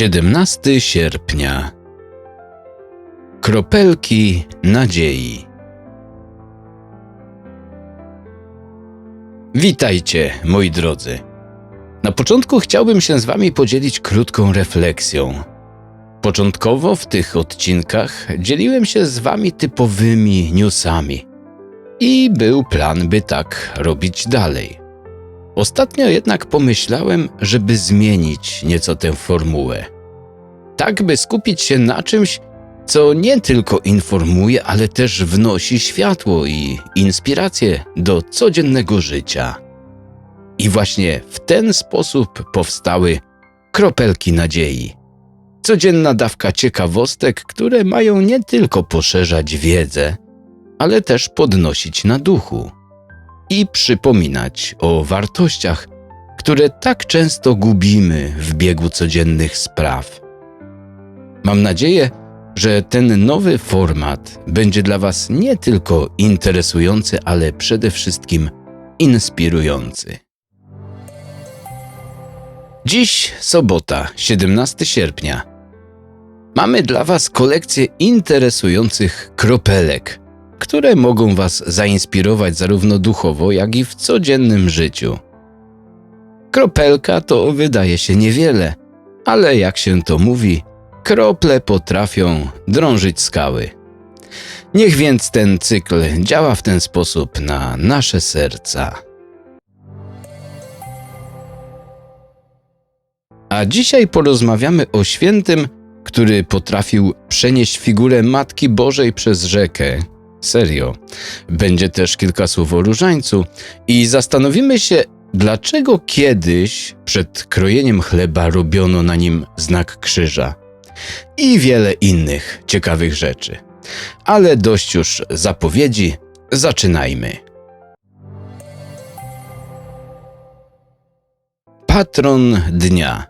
17 sierpnia. Kropelki nadziei. Witajcie, moi drodzy. Na początku chciałbym się z Wami podzielić krótką refleksją. Początkowo w tych odcinkach dzieliłem się z Wami typowymi newsami. I był plan, by tak robić dalej. Ostatnio jednak pomyślałem, żeby zmienić nieco tę formułę. Tak, by skupić się na czymś, co nie tylko informuje, ale też wnosi światło i inspirację do codziennego życia. I właśnie w ten sposób powstały kropelki nadziei. Codzienna dawka ciekawostek, które mają nie tylko poszerzać wiedzę, ale też podnosić na duchu i przypominać o wartościach, które tak często gubimy w biegu codziennych spraw. Mam nadzieję, że ten nowy format będzie dla Was nie tylko interesujący, ale przede wszystkim inspirujący. Dziś sobota, 17 sierpnia. Mamy dla Was kolekcję interesujących kropelek, które mogą Was zainspirować zarówno duchowo, jak i w codziennym życiu. Kropelka to wydaje się niewiele, ale jak się to mówi, krople potrafią drążyć skały. Niech więc ten cykl działa w ten sposób na nasze serca. A dzisiaj porozmawiamy o świętym, który potrafił przenieść figurę Matki Bożej przez rzekę. Serio. Będzie też kilka słów o różańcu i zastanowimy się, dlaczego kiedyś przed krojeniem chleba robiono na nim znak krzyża i wiele innych ciekawych rzeczy. Ale dość już zapowiedzi, zaczynajmy. Patron dnia.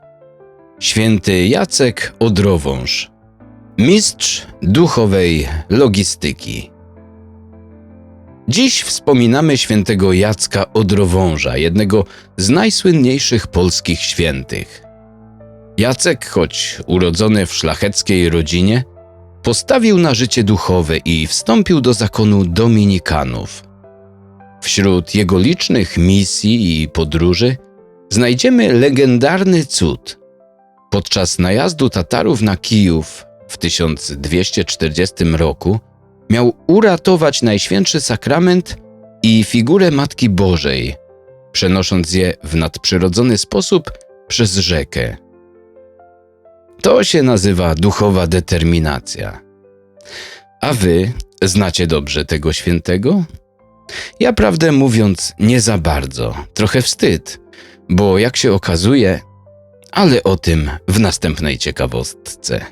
Święty Jacek Odrowąż. Mistrz duchowej logistyki. Dziś wspominamy świętego Jacka Odrowąża, jednego z najsłynniejszych polskich świętych. Jacek, choć urodzony w szlacheckiej rodzinie, postawił na życie duchowe i wstąpił do zakonu dominikanów. Wśród jego licznych misji i podróży znajdziemy legendarny cud. Podczas najazdu Tatarów na Kijów w 1240 roku miał uratować Najświętszy Sakrament i figurę Matki Bożej, przenosząc je w nadprzyrodzony sposób przez rzekę. To się nazywa duchowa determinacja. A wy znacie dobrze tego świętego? Ja prawdę mówiąc, nie za bardzo, trochę wstyd, bo jak się okazuje, ale o tym w następnej ciekawostce.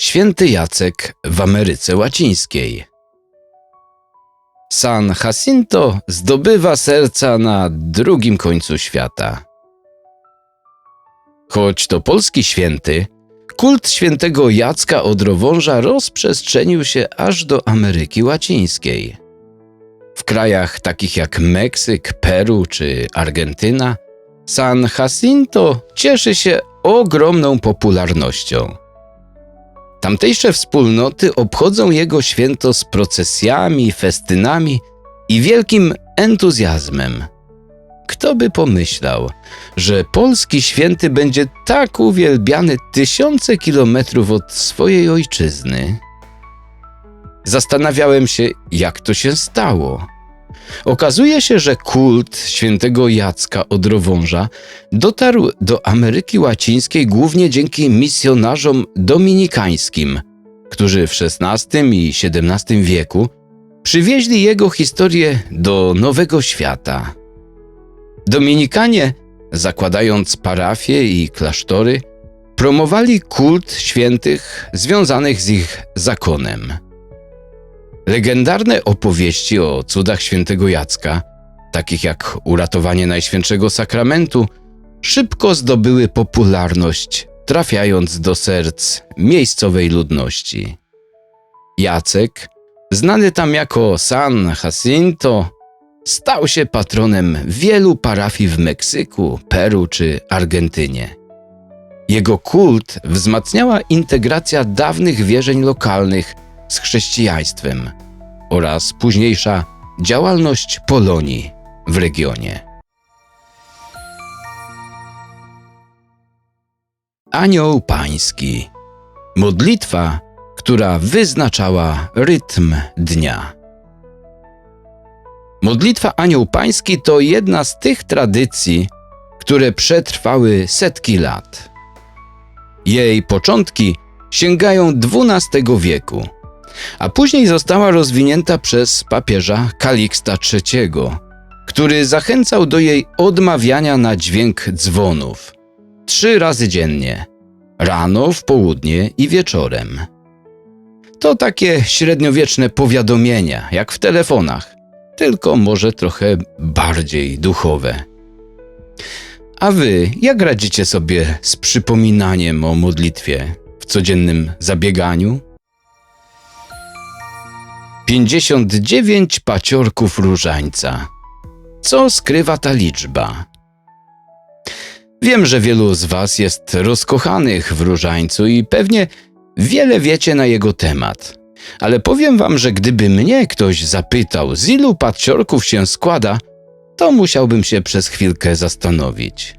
Święty Jacek w Ameryce Łacińskiej. San Jacinto zdobywa serca na drugim końcu świata. Choć to polski święty, kult świętego Jacka Odrowąża rozprzestrzenił się aż do Ameryki Łacińskiej. W krajach takich jak Meksyk, Peru czy Argentyna, San Jacinto cieszy się ogromną popularnością. Tamtejsze wspólnoty obchodzą jego święto z procesjami, festynami i wielkim entuzjazmem. Kto by pomyślał, że polski święty będzie tak uwielbiany tysiące kilometrów od swojej ojczyzny? Zastanawiałem się, jak to się stało. Okazuje się, że kult świętego Jacka Odrowąża dotarł do Ameryki Łacińskiej głównie dzięki misjonarzom dominikańskim, którzy w XVI i XVII wieku przywieźli jego historię do Nowego Świata. Dominikanie, zakładając parafie i klasztory, promowali kult świętych związanych z ich zakonem. Legendarne opowieści o cudach świętego Jacka, takich jak uratowanie Najświętszego Sakramentu, szybko zdobyły popularność, trafiając do serc miejscowej ludności. Jacek, znany tam jako San Jacinto, stał się patronem wielu parafii w Meksyku, Peru czy Argentynie. Jego kult wzmacniała integracja dawnych wierzeń lokalnych z chrześcijaństwem oraz późniejsza działalność Polonii w regionie. Anioł Pański modlitwa, która wyznaczała rytm dnia. Modlitwa Anioł Pański to jedna z tych tradycji, które przetrwały setki lat. Jej początki sięgają XII wieku, a później została rozwinięta przez papieża Kaliksta III, który zachęcał do jej odmawiania na dźwięk dzwonów trzy razy dziennie rano, w południe i wieczorem. To takie średniowieczne powiadomienia, jak w telefonach, tylko może trochę bardziej duchowe. A wy, jak radzicie sobie z przypominaniem o modlitwie w codziennym zabieganiu? 59 paciorków różańca. Co skrywa ta liczba? Wiem, że wielu z Was jest rozkochanych w różańcu i pewnie wiele wiecie na jego temat. Ale powiem Wam, że gdyby mnie ktoś zapytał, z ilu paciorków się składa, to musiałbym się przez chwilkę zastanowić.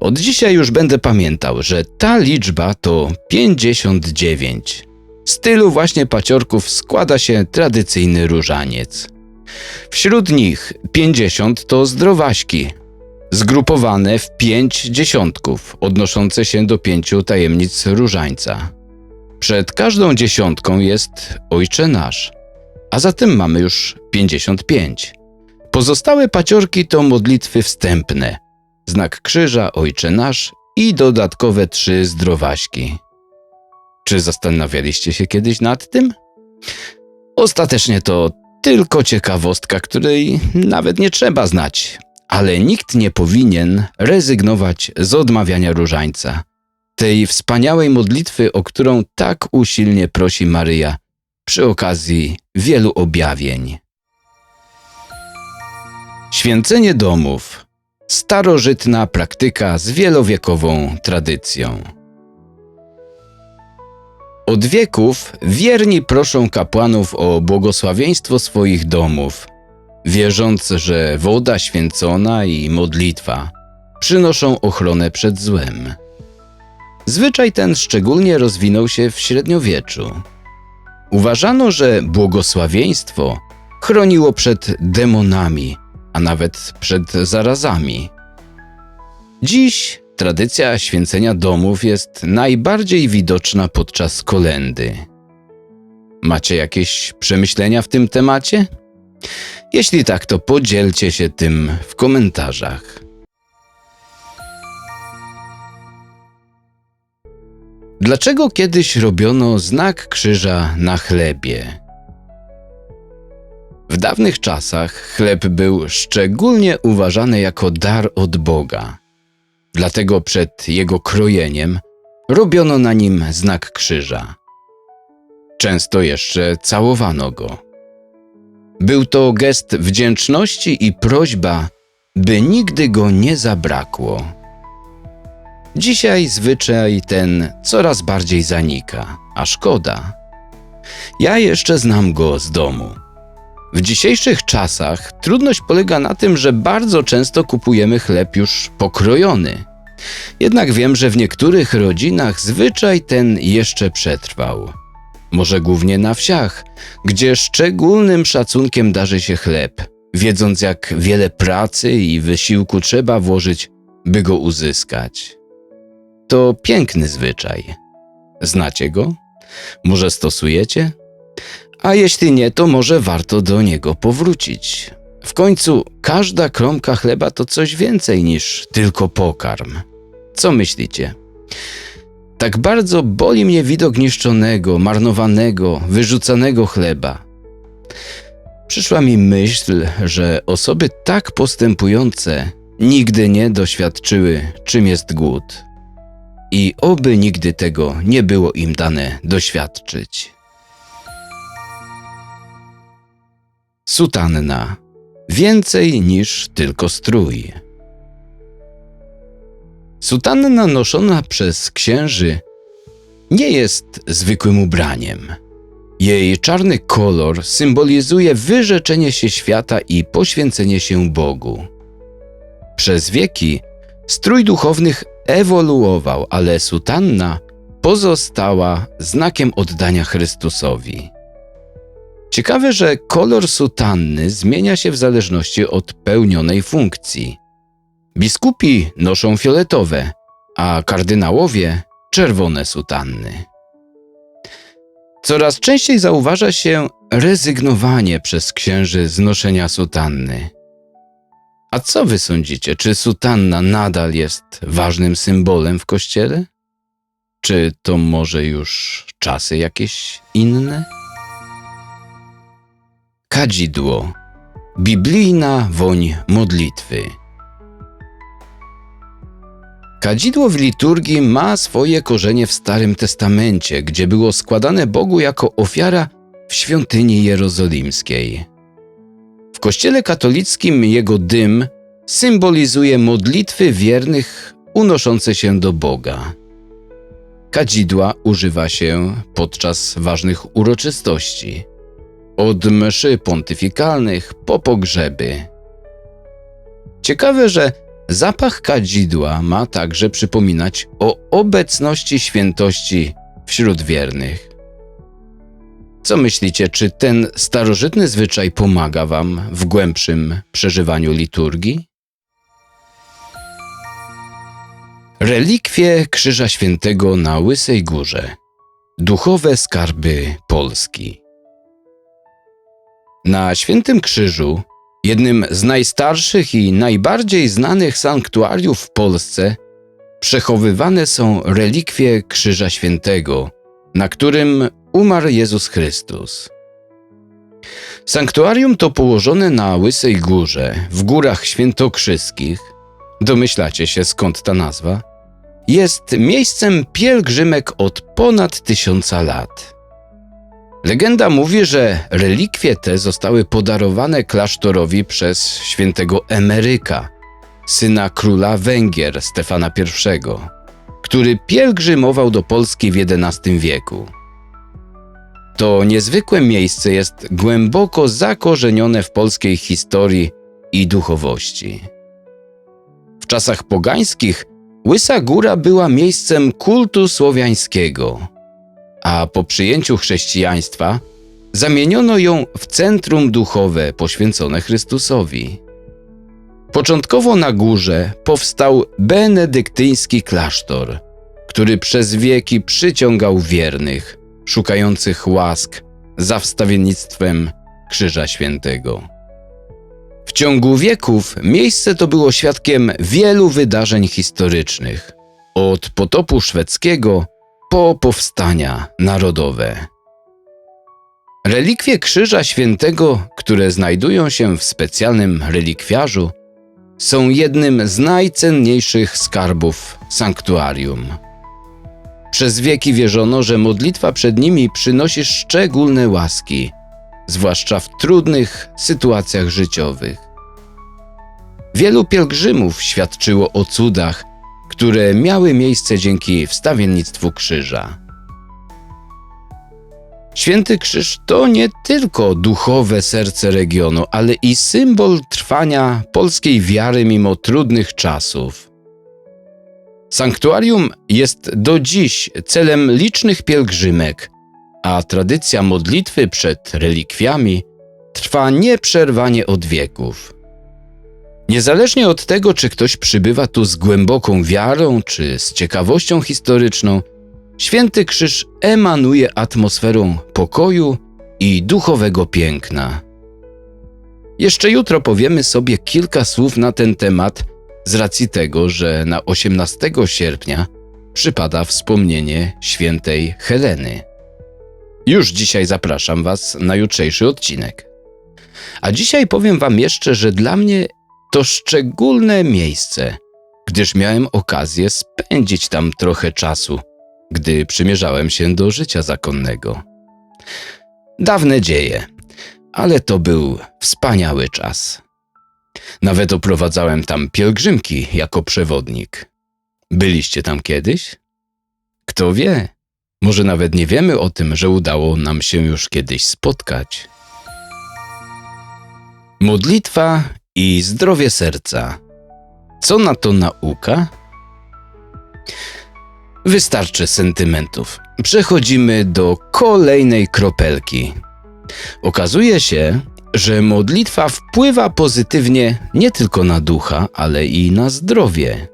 Od dzisiaj już będę pamiętał, że ta liczba to 59. Z tylu właśnie paciorków składa się tradycyjny różaniec. Wśród nich 50 to zdrowaśki, zgrupowane w pięć dziesiątków, odnoszące się do pięciu tajemnic różańca. Przed każdą dziesiątką jest Ojcze Nasz, a zatem mamy już 55. Pozostałe paciorki to modlitwy wstępne, znak krzyża, Ojcze Nasz i dodatkowe trzy zdrowaśki. Czy zastanawialiście się kiedyś nad tym? Ostatecznie to tylko ciekawostka, której nawet nie trzeba znać, ale nikt nie powinien rezygnować z odmawiania różańca, tej wspaniałej modlitwy, o którą tak usilnie prosi Maryja przy okazji wielu objawień. Święcenie domów starożytna praktyka z wielowiekową tradycją. Od wieków wierni proszą kapłanów o błogosławieństwo swoich domów – wierząc, że woda święcona i modlitwa przynoszą ochronę przed złem. Zwyczaj ten szczególnie rozwinął się w średniowieczu. Uważano, że błogosławieństwo chroniło przed demonami, a nawet przed zarazami. Dziś tradycja święcenia domów jest najbardziej widoczna podczas kolendy. Macie jakieś przemyślenia w tym temacie? Jeśli tak, to podzielcie się tym w komentarzach. Dlaczego kiedyś robiono znak krzyża na chlebie? W dawnych czasach chleb był szczególnie uważany jako dar od Boga. Dlatego przed jego krojeniem robiono na nim znak krzyża. Często jeszcze całowano go. Był to gest wdzięczności i prośba, by nigdy go nie zabrakło. Dzisiaj zwyczaj ten coraz bardziej zanika, a szkoda. Ja jeszcze znam go z domu. W dzisiejszych czasach trudność polega na tym, że bardzo często kupujemy chleb już pokrojony. Jednak wiem, że w niektórych rodzinach zwyczaj ten jeszcze przetrwał może głównie na wsiach, gdzie szczególnym szacunkiem darzy się chleb, wiedząc jak wiele pracy i wysiłku trzeba włożyć, by go uzyskać. To piękny zwyczaj. Znacie go? Może stosujecie? A jeśli nie, to może warto do niego powrócić. W końcu każda kromka chleba to coś więcej niż tylko pokarm. Co myślicie? Tak bardzo boli mnie widok niszczonego, marnowanego, wyrzucanego chleba. Przyszła mi myśl, że osoby tak postępujące nigdy nie doświadczyły, czym jest głód. I oby nigdy tego nie było im dane doświadczyć. Sutanna więcej niż tylko strój. Sutanna noszona przez księży nie jest zwykłym ubraniem. Jej czarny kolor symbolizuje wyrzeczenie się świata i poświęcenie się Bogu. Przez wieki strój duchownych ewoluował, ale sutanna pozostała znakiem oddania Chrystusowi. Ciekawe, że kolor sutanny zmienia się w zależności od pełnionej funkcji. Biskupi noszą fioletowe, a kardynałowie czerwone sutanny. Coraz częściej zauważa się rezygnowanie przez księży z noszenia sutanny. A co wy sądzicie? Czy sutanna nadal jest ważnym symbolem w kościele? Czy to może już czasy jakieś inne? Kadzidło. Biblijna woń modlitwy. Kadzidło w liturgii ma swoje korzenie w Starym Testamencie, gdzie było składane Bogu jako ofiara w świątyni jerozolimskiej. W Kościele katolickim jego dym symbolizuje modlitwy wiernych unoszące się do Boga. Kadzidła używa się podczas ważnych uroczystości, od mszy pontyfikalnych po pogrzeby. Ciekawe, że zapach kadzidła ma także przypominać o obecności świętości wśród wiernych. Co myślicie, czy ten starożytny zwyczaj pomaga Wam w głębszym przeżywaniu liturgii? Relikwie Krzyża Świętego na Łysej Górze. Duchowe skarby Polski. Na Świętym Krzyżu, jednym z najstarszych i najbardziej znanych sanktuariów w Polsce, przechowywane są relikwie Krzyża Świętego, na którym umarł Jezus Chrystus. Sanktuarium to położone na Łysej Górze, w Górach Świętokrzyskich. Domyślacie się skąd ta nazwa? Jest miejscem pielgrzymek od ponad tysiąca lat. Legenda mówi, że relikwie te zostały podarowane klasztorowi przez świętego Emeryka, syna króla Węgier Stefana I, który pielgrzymował do Polski w XI wieku. To niezwykłe miejsce jest głęboko zakorzenione w polskiej historii i duchowości. W czasach pogańskich Łysa Góra była miejscem kultu słowiańskiego, a po przyjęciu chrześcijaństwa zamieniono ją w centrum duchowe poświęcone Chrystusowi. Początkowo na górze powstał benedyktyński klasztor, który przez wieki przyciągał wiernych, szukających łask za wstawiennictwem Krzyża Świętego. W ciągu wieków miejsce to było świadkiem wielu wydarzeń historycznych, od potopu szwedzkiego po powstania narodowe. Relikwie Krzyża Świętego, które znajdują się w specjalnym relikwiarzu, są jednym z najcenniejszych skarbów sanktuarium. Przez wieki wierzono, że modlitwa przed nimi przynosi szczególne łaski, zwłaszcza w trudnych sytuacjach życiowych. Wielu pielgrzymów świadczyło o cudach, które miały miejsce dzięki wstawiennictwu krzyża. Święty Krzyż to nie tylko duchowe serce regionu, ale i symbol trwania polskiej wiary mimo trudnych czasów. Sanktuarium jest do dziś celem licznych pielgrzymek, a tradycja modlitwy przed relikwiami trwa nieprzerwanie od wieków. Niezależnie od tego, czy ktoś przybywa tu z głęboką wiarą, czy z ciekawością historyczną, Święty Krzyż emanuje atmosferą pokoju i duchowego piękna. Jeszcze jutro powiemy sobie kilka słów na ten temat, z racji tego, że na 18 sierpnia przypada wspomnienie świętej Heleny. Już dzisiaj zapraszam Was na jutrzejszy odcinek. A dzisiaj powiem Wam jeszcze, że dla mnie to szczególne miejsce, gdyż miałem okazję spędzić tam trochę czasu, gdy przymierzałem się do życia zakonnego. Dawne dzieje, ale to był wspaniały czas. Nawet oprowadzałem tam pielgrzymki jako przewodnik. Byliście tam kiedyś? Kto wie? Może nawet nie wiemy o tym, że udało nam się już kiedyś spotkać. Modlitwa i zdrowie serca. Co na to nauka? Wystarczy sentymentów. Przechodzimy do kolejnej kropelki. Okazuje się, że modlitwa wpływa pozytywnie nie tylko na ducha, ale i na zdrowie.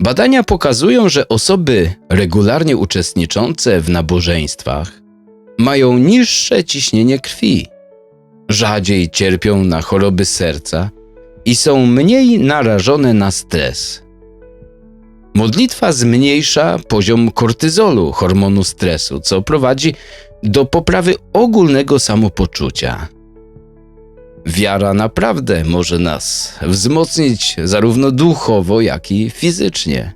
Badania pokazują, że osoby regularnie uczestniczące w nabożeństwach mają niższe ciśnienie krwi, rzadziej cierpią na choroby serca i są mniej narażone na stres. Modlitwa zmniejsza poziom kortyzolu, hormonu stresu, co prowadzi do poprawy ogólnego samopoczucia. Wiara naprawdę może nas wzmocnić zarówno duchowo, jak i fizycznie.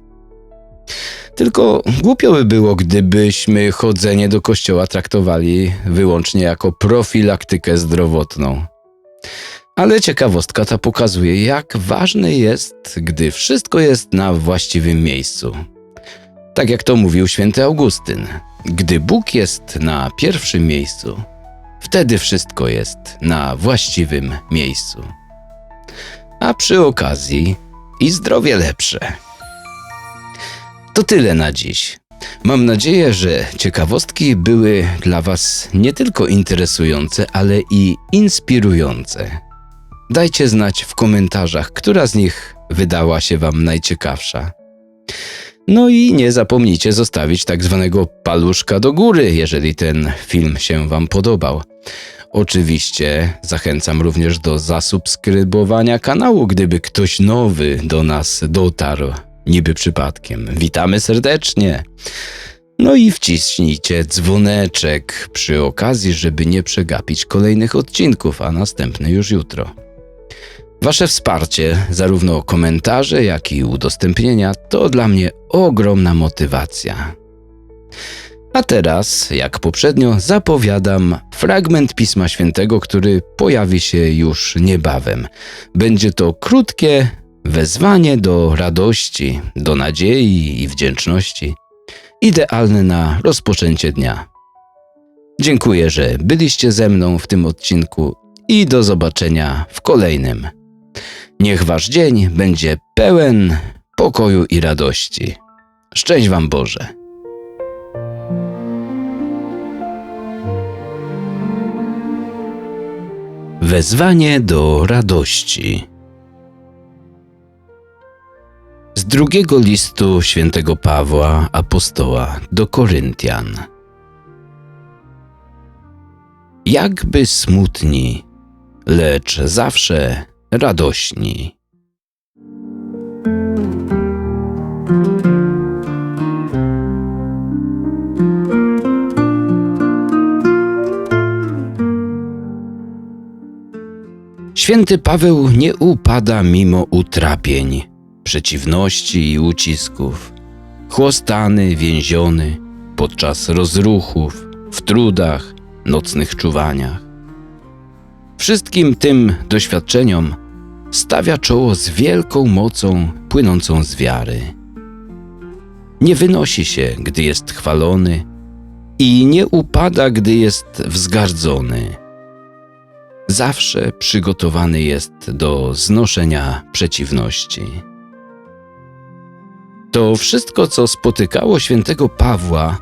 Tylko głupio by było, gdybyśmy chodzenie do kościoła traktowali wyłącznie jako profilaktykę zdrowotną. Ale ciekawostka ta pokazuje, jak ważne jest, gdy wszystko jest na właściwym miejscu. Tak jak to mówił święty Augustyn, gdy Bóg jest na pierwszym miejscu, wtedy wszystko jest na właściwym miejscu. A przy okazji i zdrowie lepsze. To tyle na dziś. Mam nadzieję, że ciekawostki były dla Was nie tylko interesujące, ale i inspirujące. Dajcie znać w komentarzach, która z nich wydała się Wam najciekawsza. No i nie zapomnijcie zostawić tak zwanego paluszka do góry, jeżeli ten film się Wam podobał. Oczywiście zachęcam również do zasubskrybowania kanału, gdyby ktoś nowy do nas dotarł, niby przypadkiem. Witamy serdecznie. No i wciśnijcie dzwoneczek przy okazji, żeby nie przegapić kolejnych odcinków, a następny już jutro. Wasze wsparcie, zarówno komentarze, jak i udostępnienia, to dla mnie ogromna motywacja. A teraz, jak poprzednio, zapowiadam fragment Pisma Świętego, który pojawi się już niebawem. Będzie to krótkie wezwanie do radości, do nadziei i wdzięczności, idealne na rozpoczęcie dnia. Dziękuję, że byliście ze mną w tym odcinku i do zobaczenia w kolejnym. Niech wasz dzień będzie pełen pokoju i radości. Szczęść wam Boże. Wezwanie do radości. Z drugiego listu świętego Pawła apostoła do Koryntian. Jakby smutni, lecz zawsze radośni. Święty Paweł nie upada mimo utrapień, przeciwności i ucisków. Chłostany, więziony, podczas rozruchów, w trudach, nocnych czuwaniach. Wszystkim tym doświadczeniom stawia czoło z wielką mocą płynącą z wiary. Nie wynosi się, gdy jest chwalony i nie upada, gdy jest wzgardzony. Zawsze przygotowany jest do znoszenia przeciwności. To wszystko, co spotykało świętego Pawła,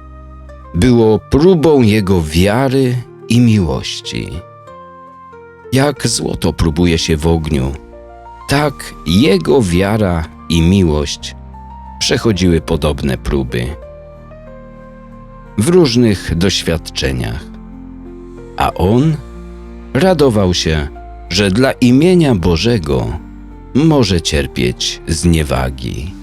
było próbą jego wiary i miłości. Jak złoto próbuje się w ogniu, tak jego wiara i miłość przechodziły podobne próby w różnych doświadczeniach. A on radował się, że dla imienia Bożego może cierpieć zniewagi.